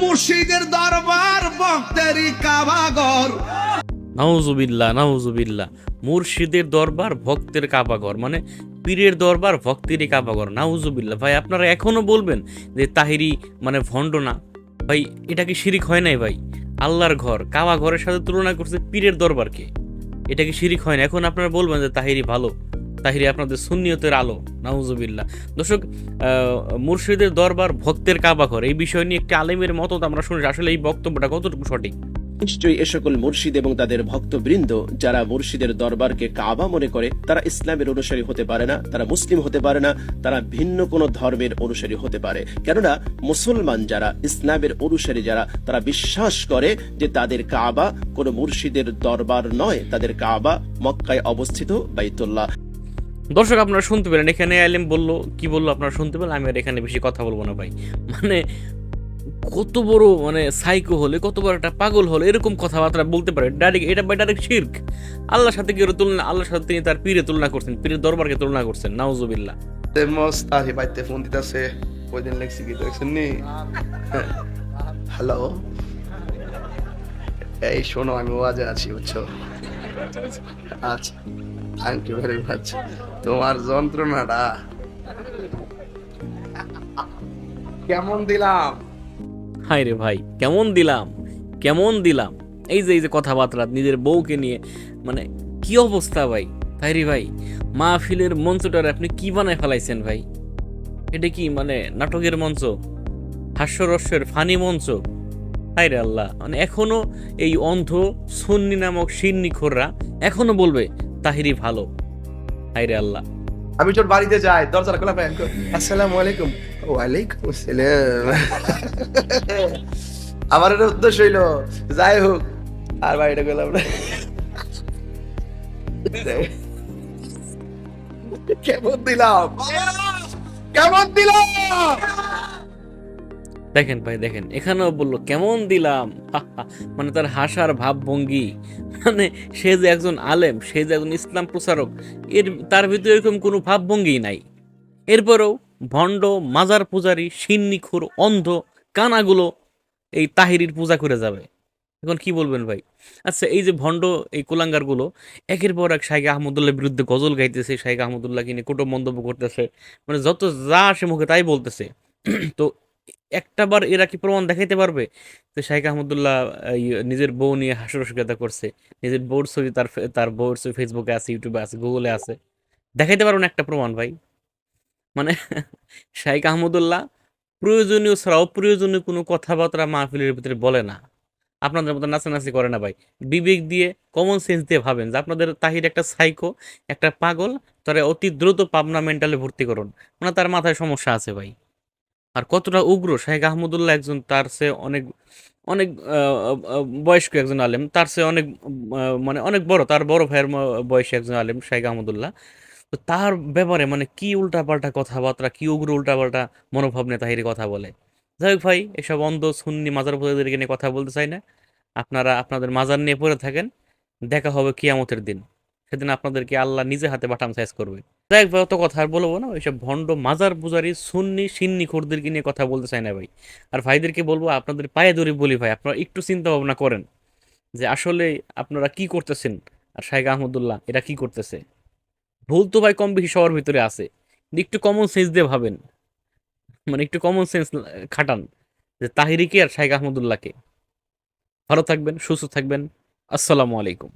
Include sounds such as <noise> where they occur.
মুর্শিদের দরবার, ভক্তেরই কাবাগর। নাউজুবিল্লাহ নাউজুবিল্লাহ। মুর্শিদের দরবার, ভক্তের কাবাঘর মানে পীরের দরবার, ভক্তেরই কাবাঘর নাউজুবিল্লাহ। ভাই, আপনারা এখনও বলবেন যে তাহিরি মানে ভণ্ড না। ভাই, এটা কি শিরিক হয় নাই ভাই? আল্লাহর ঘর কাবা ঘরের সাথে তুলনা করছে পীরের দরবারকে। এটা কি শিরিক হয় না এখন আপনারা বলবেন যে তাহিরি ভালো। তাহিরি আপনাদের সুন্নিয়তের আলো, নাউজুবিল্লাহ। দর্শক মুর্শিদের দরবার, ভক্তের কাবাঘর এই বিষয় নিয়ে একটি আলেমের মতো আমরা শুনি আসলে এই বক্তব্যটা কতটুকু সঠিক? নিশ্চয়ই এ সকল মুর্শিদ এবং তাদের ভক্তবৃন্দ, যারা মুর্শিদের দরবারকে কাবা মনে করে, তারা ইসলামের অনুসারী হতে পারে না, তারা মুসলিম হতে পারে না, তারা ভিন্ন কোনো ধর্মের অনুসারী হতে পারে। কেননা, মুসলমান যারা, ইসলামের অনুসারী যারা, তারা বিশ্বাস করে যে তাদের কাবা কোনো মুর্শিদের দরবার নয়, তাদের কাবা মক্কায় অবস্থিত, বাইতুল্লাহ। দর্শক, আপনারা শুনতে পেলেন। এখানে আলেম বলল, কি বলল আপনারা শুনতে পেলেন? আমি আর এখানে বেশি কথা বলব না ভাই। মানে কত বড় মানে সাইকো হলে, কত বড় একটা পাগল হলে এরকম কথাবার্তা বলতে পারে। ডাইরেক্ট এটা বাই ডাইরেক্ট শির্ক আল্লাহর সাথে কি তুলনা, আল্লাহর সাথে তিনি তার পীরে তুলনা করছেন, পীরের দরবারকে তুলনা করছেন, নাউজুবিল্লাহ। তে মস্ত আরে বাইতে ফোন দিতেছে ওই দিন লেখছি কি দেখছেন নি <laughs> হ্যালো? এই শোনো, আমি ওয়াজে আছি, বুঝছ? আচ্ছা। থ্যাংক ইউ ভেরি মাচ তোমার যন্ত্রণাটা। কেমন দিলাম? হাই রে ভাই, কেমন দিলাম? কেমন দিলাম? এই যে এই যে কথাবার্তা, নিজের বউকে নিয়ে মানে কি অবস্থা ভাই? তাই রে ভাই, মাহফিলের মঞ্চটার আপনি কি বানায় ফেলাইছেন ভাই? এটা কি মানে নাটকের মঞ্চ? হাস্যরস্যের ফানি মঞ্চ? হাই রে আল্লাহ মানে এখনও এই অন্ধ সুন্নি নামক সিন্নিখোররা এখনও বলবে তাহিরি ভালো। হাই রে আল্লাহ। আমি তোর বাড়িতে যাই দরজাটা খোলা পাই আসসালামু আলাইকুম। ওয়ালাইকুম আসসালাম। <laughs> আমার এটা উদ্দেশ্য হইল যাই হোক আর বাড়িটা গেলাম না। <laughs> কেমন দিলাম? কেমন দিলাম? দেখেন ভাই, দেখেন, এখানেও বলল, কেমন দিলাম। মানে তার হাসার ভাবভঙ্গি। মানে সে যে একজন আলেম, সে যে একজন ইসলাম প্রচারক, এর, তার ভিতরে এরকম কোনো ভাবভঙ্গি নাই। এরপরেও ভণ্ড, মাজার পূজারি, সিন্নিখুর, অন্ধ, কানাগুলো এই তাহিরির পূজা করে যাবে। এখন কি বলবেন ভাই? আচ্ছা এই যে ভণ্ড, এই কুলাঙ্গারগুলো, একের পর এক শাইখ আহমদুল্লাহ বিরুদ্ধে গজল গাইতেছে, শাইখ আহমদুল্লাহকে নিয়ে কুটুম মন্তব্য করতেছে। মানে যত যা আসে মুখে তাই বলতেছে। তো একটা বার এরা কি প্রমাণ দেখাইতে পারবে? যে শাইখ আহমদুল্লাহ নিজের বউ নিয়ে হাস্যরসিকতা করছে। নিজের বউর ছবি তার তার বউর ছবি ফেসবুকে আছে ইউটিউবে আছে গুগলে আছে। দেখাইতে পারবেন একটা প্রমাণ ভাই। মানে <laughs> শাইখ আহমদুল্লাহ প্রয়োজনীয় ছাড়া অপ্রয়োজনীয় কোনো কথাবার্তা মাহফিলের ভিতরে বলে না। আপনাদের মতো নাচানাচি করে না ভাই। বিবেক দিয়ে কমন সেন্স দিয়ে ভাবেন যে আপনাদের তাহির একটা সাইকো একটা পাগল, তারা অতি দ্রুত পাবনা মেন্টালে ভর্তি করুন। মানে তার মাথায় সমস্যা আছে ভাই। আর কতটা উগ্র শাহেখ আহমদুল্লাহ একজন তার সে অনেক অনেক বয়স্ক একজন আলেম, তার সে অনেক মানে অনেক বড়, তার বড় ভাইয়ের বয়সী একজন আলেম শাহেখ আহমদুল্লাহ। তো তার ব্যাপারে মানে কি উল্টাপাল্টা কথাবার্তা, কি উগ্র উল্টাপাল্টা মনোভাব নিয়ে তাহিরি কথা বলে? যাই হোক ভাই, এসব অন্ধ সুন্নি মাজার পূজাদেরকে নিয়ে কথা বলতে চাই না। আপনারা আপনাদের মাজার নিয়ে পড়ে থাকেন, দেখা হবে কিয়ামতের দিন। সেদিন আপনাদেরকে আল্লাহ নিজে হাতে বাটাম সাইজ করবে। যাই হোক অত কথা আর বলব না, ওইসব ভণ্ড মাজার পূজারি, সুন্নি, সিন্নি খোরদেরকে নিয়ে কথা বলতে চাই না ভাই। আর ভাইদেরকে বলব, আপনাদের পায়ে ধরে বলি ভাই, আপনারা একটু চিন্তা ভাবনা করেন যে আসলে আপনারা কি করতেছেন আর শাহেখ আহমদুল্লাহ এরা কি করতেছে। ভুল তো ভাই কম বেশি সবার ভিতরে আছে একটু কমন সেন্স দিয়ে ভাবেন। মানে একটু কমন সেন্স খাটান যে তাহিরিকে আর শাহেখ আহমদুল্লাহকে। ভালো থাকবেন, সুস্থ থাকবেন, আসসালামু আলাইকুম।